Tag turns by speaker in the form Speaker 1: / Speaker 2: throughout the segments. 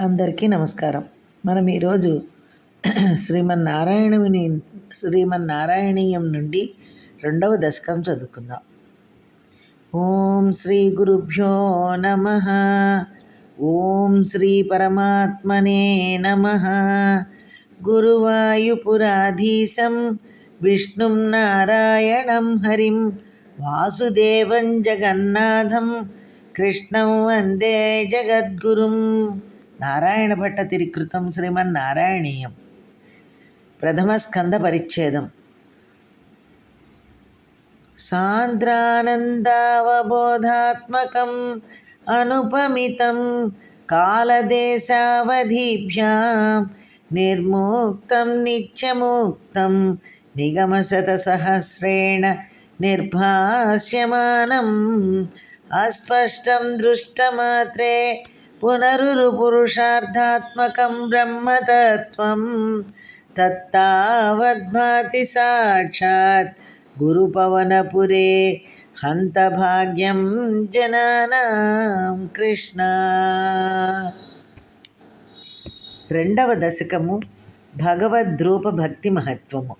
Speaker 1: అందరికీ నమస్కారం. మనం ఈరోజు శ్రీమన్నారాయణుని శ్రీమన్నారాయణీయం నుండి రెండవ దశకం చదువుకుందాం. ఓం శ్రీ గురుభ్యో నమ. ఓం శ్రీ పరమాత్మనే నమ. గురువాయుపురాధీశం విష్ణుం నారాయణం హరిం వాసుదేవం జగన్నాథం కృష్ణం వందే జగద్గురుం. నారాయణ భట్ట తిరికృతం శ్రీమన్నారాయణీయం. ప్రథమ స్కంద పరిచ్ఛేదం. సాంద్రానందావబోధాత్మకం అనుపమితం కాలదేశావధిభ్యాం నిర్ముక్తం నిత్యముక్తం నిగమశతసహస్రేణ నిర్భాస్యమానం. అస్పష్టం దృష్టమాత్రే పునరురుపురుషార్థాత్మకం బ్రహ్మతత్వం. తత్తావద్భాతి సాక్షాత్ గురుపవనపురే హంతభాగ్యం జనానాం కృష్ణ. రెండవ దశకము భగవద్రూప భక్తి మహత్వము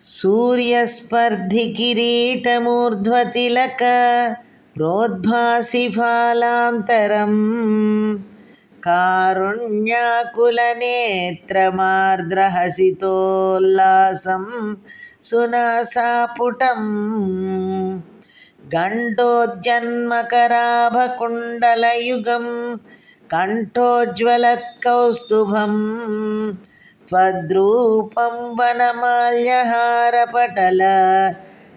Speaker 1: సూర్యస్పర్ధి కిరీటమూర్ధ్వతిలక ప్రోద్భాసి ఫలాంతరం కారుణ్యాకులనేత్రమార్ద్రహసితోల్లాసం సునాసాపుటం గంటోజ్జన్మకరాభకుండలయుగం కంఠోజ్వలత్కౌస్తుభం त्वद्रूपं वनमाल्यहारपटल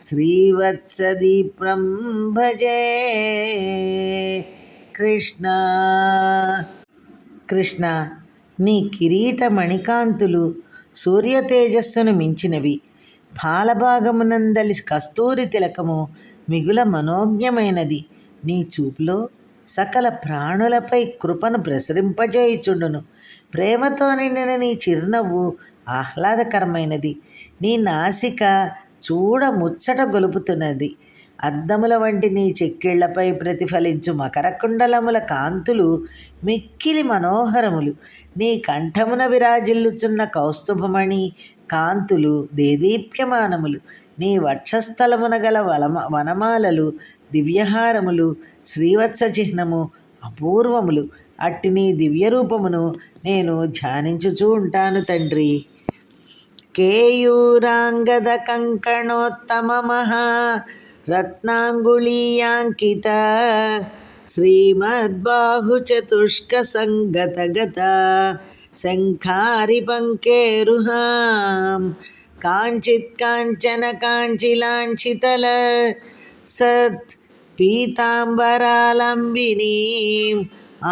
Speaker 1: శ్రీవత్సదీప్రం భజే కృష్ణ కృష్ణ నీ కిరీట మణికాంతులు సూర్య తేజస్సును మించినవి. పాలభాగమునందలి కస్తూరి తిలకము మిగుల మనోజ్ఞమైనది. నీ చూపులో సకల ప్రాణులపై కృపను ప్రసరింపజేయుచుండును. ప్రేమతో నిండిన నీ చిరునవ్వు ఆహ్లాదకరమైనది. నీ నాసిక చూడ ముచ్చట గొలుపుతున్నది. అద్దముల వంటి నీ చెక్కిళ్ళపై ప్రతిఫలించు మకరకుండలముల కాంతులు మిక్కిలి మనోహరములు. నీ కంఠమున విరాజిల్లుచున్న కౌస్తుభమణి కాంతులు దేదీప్యమానములు. నీ వక్షస్థలమున గల వలమ వనమాలలు దివ్యహారములు శ్రీవత్స చిహ్నము అపూర్వములు. అట్టి నీ దివ్యరూపమును నేను ధ్యానించుచూ ఉంటాను తండ్రి. ಕೇಯೂರಾಂಗದ ಕಂಕಣೋತ್ತಮಮಃ ರತ್ನಾಂಗುಳೀಯಾಂಕಿತ श्रीमद्बाहुचतुष्कसङ्गतगत शङ्खारिपङ्केरुहां काञ्चित् काञ्चन काञ्चिलाञ्छितल सत् पीताम्बरालम्बिनीम्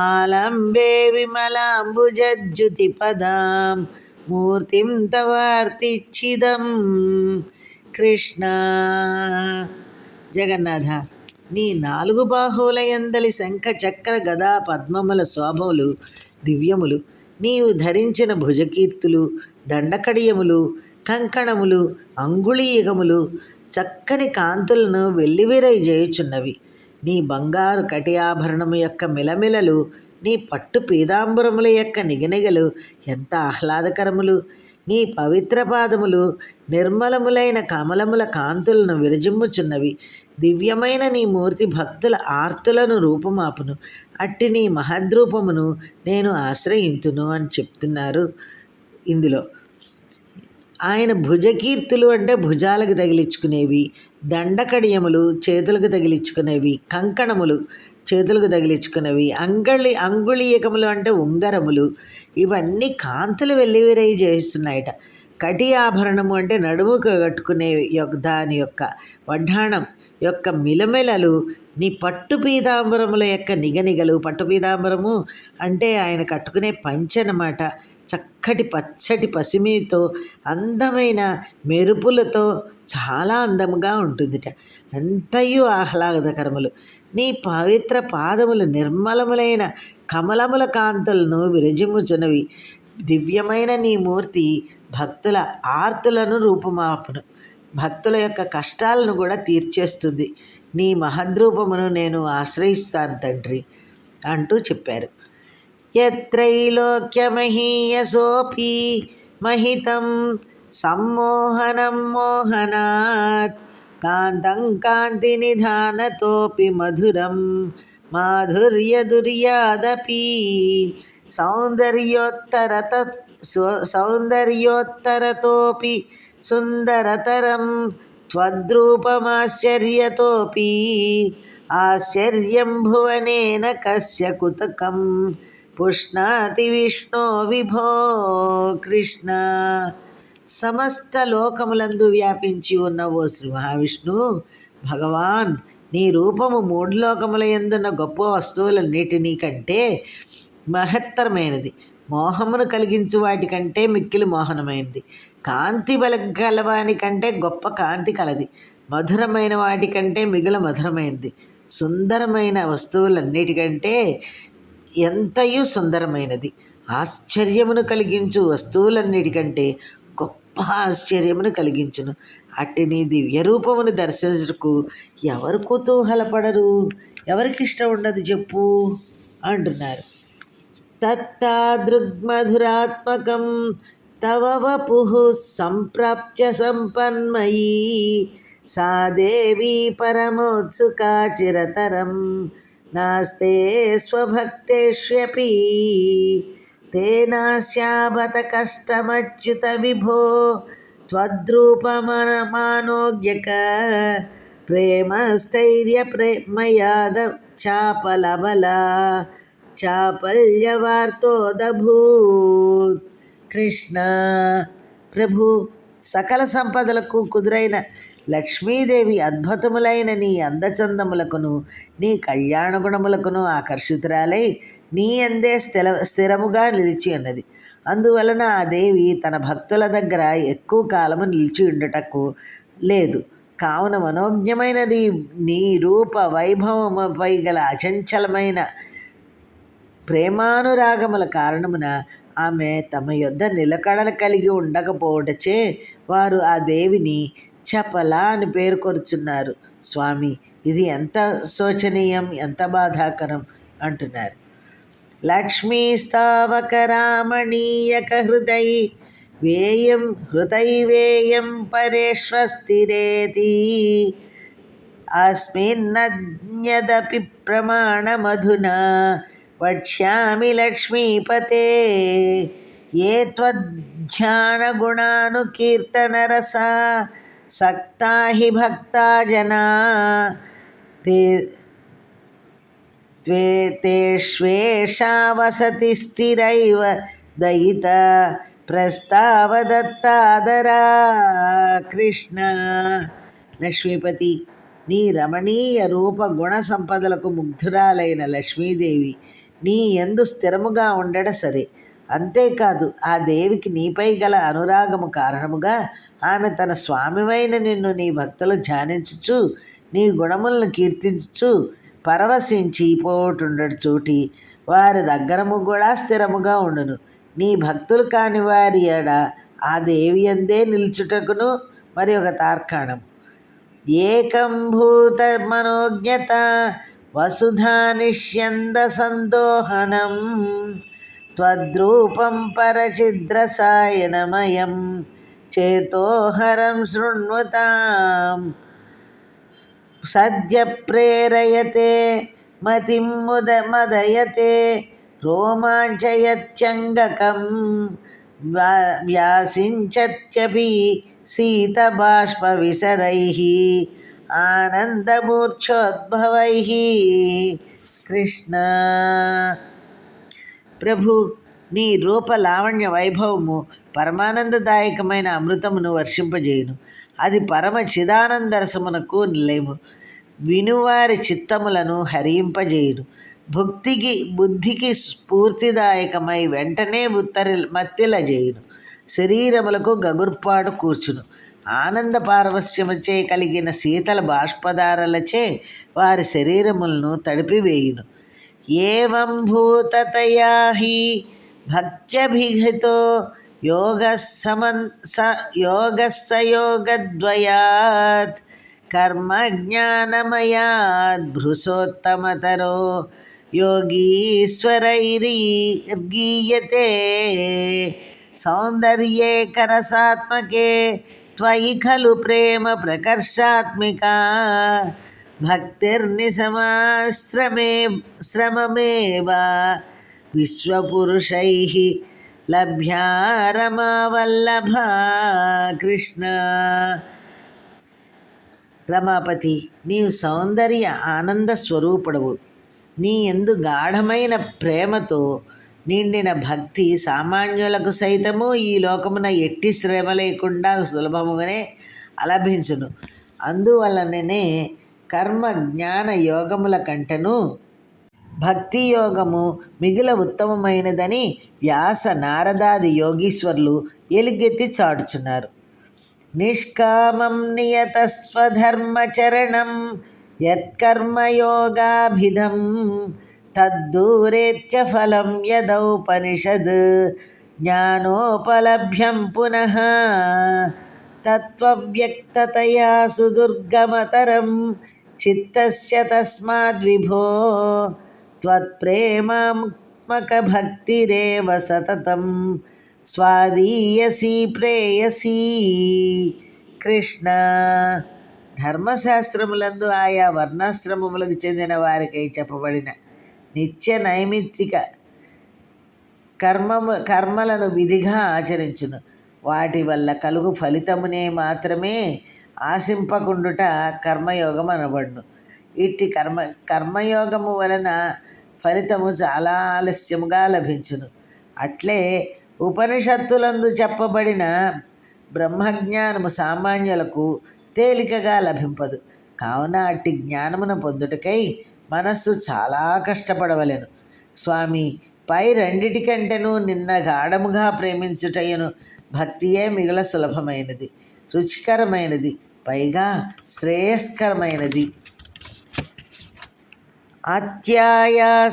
Speaker 1: आलम्बे विमलाम्बुजद्युतिपदाम् మూర్తిం తవార్తిచ్చిదం కృష్ణ! జగన్నాథ నీ నాలుగు బాహువుల ఎందలి శంఖ చక్ర గదా పద్మముల శోభములు దివ్యములు నీవు ధరించిన భుజకీర్తులు దండకడియములు కంకణములు అంగుళీయగములు చక్కని కాంతులను వెల్లివిరై చేయుచున్నవి నీ బంగారు కటి ఆభరణము యొక్క మిలమిలలు నీ పట్టు పీతాంబరముల యొక్క నిగనిగలు ఎంత ఆహ్లాదకరములు. నీ పవిత్ర పాదములు నిర్మలములైన కమలముల కాంతులను విరజిమ్ముచున్నవి. దివ్యమైన నీ మూర్తి భక్తుల ఆర్తులను రూపమాపును. అట్టి నీ మహద్రూపమును నేను ఆశ్రయించును అని చెప్తున్నారు ఇందులో. ఆయన భుజకీర్తులు అంటే భుజాలకు తగిలించుకునేవి దండకడియములు చేతులకు తగిలించుకునేవి కంకణములు చేతులకు తగిలించుకున్నవి. అంగళి అంగుళీయకములు అంటే ఉంగరములు. ఇవన్నీ కాంతులు వెల్లివిరై చేస్తున్నాయట. కటి ఆభరణము అంటే నడుముకు కట్టుకునే యొక్క దాని యొక్క వడ్డాణం యొక్క మిలమెలలు. నీ పట్టు పీతాంబరముల యొక్క నిగనిగలు. పట్టు పీతాంబరము అంటే ఆయన కట్టుకునే పంచనమాట. చక్కటి పచ్చటి పసిమితో అందమైన మెరుపులతో చాలా అందముగా ఉంటుందిట. ఎంతయు ఆహ్లాదకరములు నీ పవిత్ర పాదములు నిర్మలములైన కమలముల కాంతులను విరజిమ్ముచున్నవి. దివ్యమైన నీ మూర్తి భక్తుల ఆర్తులను రూపుమాపును. భక్తుల యొక్క కష్టాలను కూడా తీర్చేస్తుంది. నీ మహద్రూపమును నేను ఆశ్రయిస్తాను తండ్రి అంటూ చెప్పారు. యత్రైలోక్యమహీయసోపి మహితం सम्मोहनं मोहनात् कान्तं कान्तिनिधानतोऽपि मधुरं माधुर्यदुर्यादपि सौन्दर्योत्तरत सौन्दर्योत्तरतोऽपि सुन्दरतरं त्वद्रूपमाश्चर्यतोऽपि आश्चर्यं भुवनेन कस्य कुतकं पुष्णाति विष्णो विभो कृष्ण సమస్త లోకములందు వ్యాపించి ఉన్న ఓ శ్రీ మహావిష్ణు. భగవాన్ నీ రూపము మూడు లోకముల ఎందున్న గొప్ప వస్తువులన్నిటినీ కంటే మహత్తరమైనది. మోహమును కలిగించు వాటికంటే మిక్కిలి మోహనమైనది. కాంతి బల కంటే గొప్ప కాంతి కలది. మధురమైన వాటికంటే మిగుల మధురమైనది. సుందరమైన వస్తువులన్నిటికంటే ఎంతయు సుందరమైనది. ఆశ్చర్యమును కలిగించు వస్తువులన్నిటికంటే గొప్ప ఆశ్చర్యమును కలిగించును. అట్టిని దివ్య రూపమును దర్శించటకు ఎవరు కుతూహలపడరు ఎవరికి ఇష్టం ఉండదు చెప్పు అంటున్నారు. తత్తాదృగ్మధురాత్మకం తవ వపు సంప్రాప్త్య సంపన్మయీ సా దేవీ పరమోత్సుకా చిరతరం నాస్తే స్వభక్తేష్యపీ తేనాశ్యాబత కష్టమచ్యుత విభో త్వద్రూపమానోగ్యక ప్రేమస్థైర్య ప్రేమయాద చాపలబల చాపల్యవార్తోదభూత్. కృష్ణ ప్రభు సకల సంపదలకు కుదురైన లక్ష్మీదేవి అద్భుతములైన నీ అందచందములకును నీ కళ్యాణ గుణములకును ఆకర్షితురాలై నీ అందే స్థిర స్థిరముగా నిలిచి ఉన్నది. అందువలన ఆ దేవి తన భక్తుల దగ్గర ఎక్కువ కాలము నిలిచి ఉండటకు లేదు. కావున మనోజ్ఞమైనది నీ రూప వైభవముపై గల అచంచలమైన ప్రేమానురాగముల కారణమున ఆమె తమ యొద్ద నిలకడలు కలిగి ఉండకపోవటచే వారు ఆ దేవిని చపల అని పేర్కొరుచున్నారు స్వామి ఇది ఎంత శోచనీయం ఎంత బాధాకరం అంటున్నారు. लक्ष्मीस्तावकरामणीयकहृदै वेयं हृदैवेयं परेष्वस्थिरेति अस्मिन्नज्ञदपि प्रमाणमधुना वक्ष्यामि लक्ष्मीपते ये त्वध्यानगुणानुकीर्तनरसा सक्ता हि भक्ता जना ते त्वे तेष्वेषा वसति स्थिरैव दयिता ప్రస్తావదత్తాదరా కృష్ణ లక్ష్మీపతి నీ రమణీయ రూప గుణ సంపదలకు ముగ్ధురాలైన లక్ష్మీదేవి నీ ఎందు స్థిరముగా ఉండడ సరే అంతేకాదు ఆ దేవికి నీపై గల అనురాగము కారణముగా ఆమె తన స్వామివైన నిన్ను నీ భక్తులు ధ్యానించుచు నీ గుణములను కీర్తించుచు పరవశించి పోటుండడు చోటి. వారి దగ్గరము కూడా స్థిరముగా ఉండును. నీ భక్తులు కాని వారి ఎడ ఆ దేవి అందే నిల్చుటకును మరి ఒక తార్కాణం. ఏకంభూత మనోజ్ఞత వసుధా నిష్యంద సందోహనం. త్వద్రూపం పరచిద్రసాయనమయం చేతోహరం శృణ్వతాం. सद्य प्रेरयते मतिं मुद मदयते। रोमाञ्चयत्यङ्गकं व्या व्यासिञ्चत्यपि शीतबाष्पविसरैः आनन्दमूर्च्छोद्भवैः कृष्ण। प्रभु నీ రూప లావణ్య వైభవము పరమానందదాయకమైన అమృతమును వర్షింపజేయును. అది పరమ చిదానందరసమునకు నిలయము వినువారి చిత్తములను హరింపజేయును. భుక్తికి బుద్ధికి స్ఫూర్తిదాయకమై వెంటనే ఉత్తరి మత్తిలజేయును. శరీరములకు గగుర్పాడు కూర్చును. ఆనంద పారవస్యముచే కలిగిన శీతల బాష్పదారలచే వారి శరీరములను తడిపివేయును. ఏం భూతతయా भक्त्यभिघतो योगः समन् स योगस्य योगद्वयात्। कर्मज्ञानमयाद्भृशोत्तमतरो योगीश्वरैरीर्गीयते सौन्दर्ये करसात्मके त्वयि खलु प्रेम प्रकर्षात्मिका। भक्तिर्निशमाश्रमे श्रममेव। విశ్వపురుషై లభ్యా కృష్ణ. రమాపతి నీవు సౌందర్య ఆనంద స్వరూపుడవు. నీ ఎందు గాఢమైన ప్రేమతో నిండిన భక్తి సామాన్యులకు సైతము ఈ లోకమున ఎట్టి శ్రమ లేకుండా సులభముగానే అలభించును. అందువలననే కర్మ జ్ఞాన యోగముల కంటను భక్తి యోగము మిగిల ఉత్తమమైనదని వ్యాస నారదాది యోగీశ్వర్లు ఎలుగెత్తి చాటుచున్నారు. నిష్కామం నియతస్వధర్మచరణం యత్కర్మయోగాభిధం తద్దూరేత్య ఫలం యదౌపనిషద్ జ్ఞానోపలభ్యం పునః తత్వవ్యక్తతయా సుదుర్గమతరం చిత్తస్య తస్మాద్విభో त्वत्प्रेमात्मकभक्तिरेव सततं స్వాదీయసి ప్రేయసి కృష్ణ ధర్మశాస్త్రములందు ఆయా వర్ణాశ్రమములకు చెందిన వారికై చెప్పబడిన నిత్య నైమిత్తిక కర్మము కర్మలను విధిగా ఆచరించును వాటి వల్ల కలుగు ఫలితమునే మాత్రమే ఆశింపకుండుట కర్మయోగం అనబడును ఇట్టి కర్మ కర్మయోగము వలన ఫలితము చాలా ఆలస్యముగా లభించును. అట్లే ఉపనిషత్తులందు చెప్పబడిన బ్రహ్మజ్ఞానము సామాన్యులకు తేలికగా లభింపదు. కావున అట్టి జ్ఞానమును పొందుటకై మనస్సు చాలా కష్టపడవలెను. స్వామి పై రెండిటికంటేనూ నిన్న గాఢముగా ప్రేమించుటయ్యను భక్తియే మిగుల సులభమైనది రుచికరమైనది పైగా శ్రేయస్కరమైనది. अत्यायासकराणि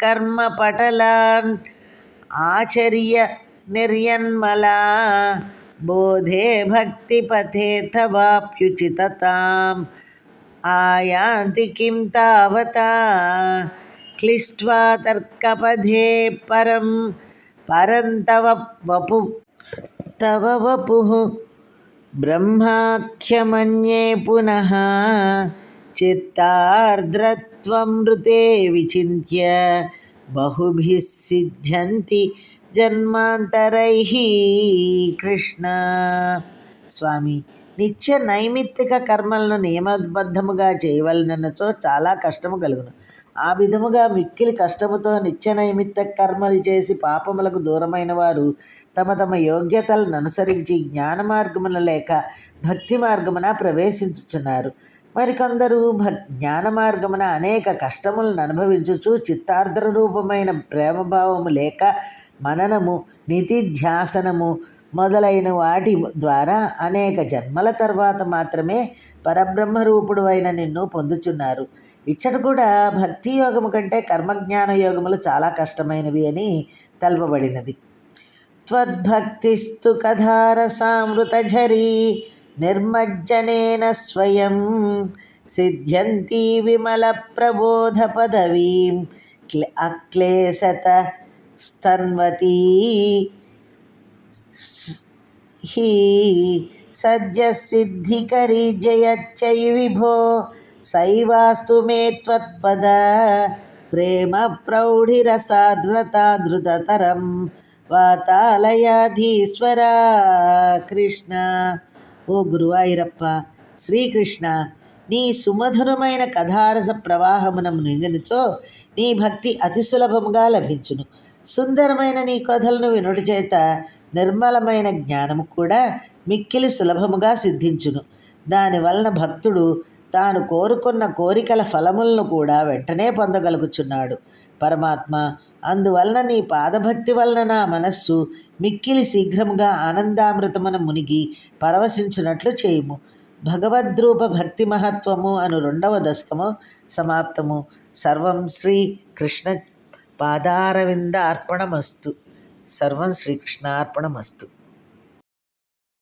Speaker 1: कर्मपटलान् आचर्य निर्यन्मला बोधे भक्तिपथे तवाप्युचितताम् आयान्ति किं तावता क्लिष्ट्वा तर्कपथे परं तव वपु तव वपुः ब्रह्माख्यमन्ये पुनः చిత్తార్ద్రత్వం మృతే విచింత్య బహుభిः సిద్ధ్యంతి జన్మాంతరై కృష్ణ స్వామి నిత్య నైమిత్తిక కర్మలను నియమబద్ధముగా చేయవలనచో చాలా కష్టము కలుగును. ఆ విధముగా మిక్కిలి కష్టముతో నిత్య నైమిత్త కర్మలు చేసి పాపములకు దూరమైన వారు తమ తమ యోగ్యతలను అనుసరించి జ్ఞాన మార్గమున లేక భక్తి మార్గమున ప్రవేశించుచున్నారు. మరికొందరు భ జ్ఞాన మార్గమున అనేక కష్టములను అనుభవించుచు చిత్తార్ద్ర రూపమైన ప్రేమభావము లేక మననము నితిధ్యాసనము మొదలైన వాటి ద్వారా అనేక జన్మల తర్వాత మాత్రమే పరబ్రహ్మ రూపుడు అయిన నిన్ను పొందుచున్నారు. ఇచ్చట కూడా భక్తి యోగము కంటే కర్మజ్ఞాన యోగములు చాలా కష్టమైనవి అని తెలపబడినది. త్వద్భక్తిస్తు కథారసామృతఝరీ నిర్మజ్జనేన స్వయం. సిద్ధ్యంతి విమల ప్రబోధ పదవీం. అక్లేశత స్తన్వతీ. హి సద్యసిద్ధికరి జయచ్చై విభో. సైవాస్తు మే త్వత్పద. ప్రేమ ప్రౌఢిరసాధృతాధృతతరం వాతాలయాధీశ్వరా కృష్ణ. ఓ గురువాయూరప్ప శ్రీకృష్ణ నీ సుమధురమైన కథారస ప్రవాహమునము నింగినచో నీ భక్తి అతి సులభముగా లభించును. సుందరమైన నీ కథలను వినుడి చేత నిర్మలమైన జ్ఞానము కూడా మిక్కిలి సులభముగా సిద్ధించును. దానివలన భక్తుడు తాను కోరుకున్న కోరికల ఫలములను కూడా వెంటనే పొందగలుగుచున్నాడు. పరమాత్మ. అందువలన నీ పాదభక్తి వలన నా మనస్సు మిక్కిలి శీఘ్రముగా ఆనందామృతమున మునిగి పరవశించినట్లు చేయుము. భగవద్రూప భక్తి మహత్వము అను రెండవ దశకము సమాప్తము. సర్వం శ్రీ కృష్ణ పాదారవింద అర్పణమస్తు సర్వం శ్రీకృష్ణార్పణమస్తు